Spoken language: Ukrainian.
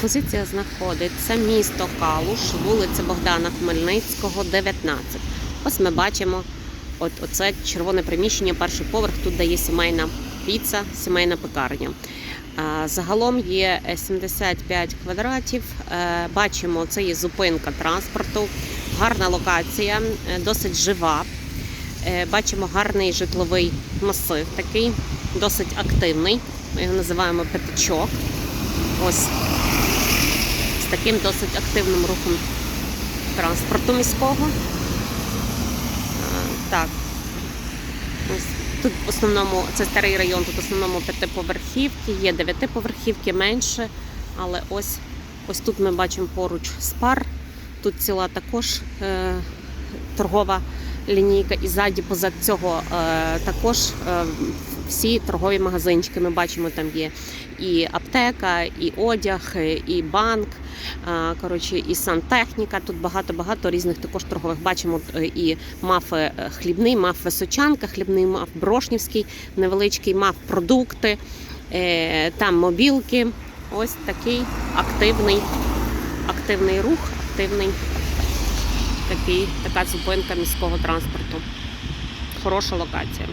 Позиція знаходиться місто Калуш, вулиця Богдана Хмельницького, 19. Ось ми бачимо от оце червоне приміщення, перший поверх. Тут де є сімейна піца, сімейна пекарня. Загалом є е, 75 квадратів. Е, Бачимо, це є зупинка транспорту, гарна локація, е, досить жива. Е, Бачимо гарний житловий масив, такий досить активний. Ми його називаємо п'ятачок. Ось таким досить активним рухом транспорту міського. Так. Тут в основному це старий район, тут в основному п'ятиповерхівки, є дев'ятиповерхівки менше, але ось, ось тут ми бачимо поруч спар. Тут ціла також е, торгова лінійка, і ззаді позад цього е, також е, всі торгові магазинчики. Ми бачимо, там є і аптека, і одяг, і банк. Коротше, і сантехніка. Тут багато-багато різних також торгових. Бачимо е, і мафи е, хлібний, маф височанка, хлібний маф брошнівський, невеличкий маф продукти, е, там мобілки. Ось такий активний, активний рух, активний такий, така зупинка міського транспорту. Хороша локація.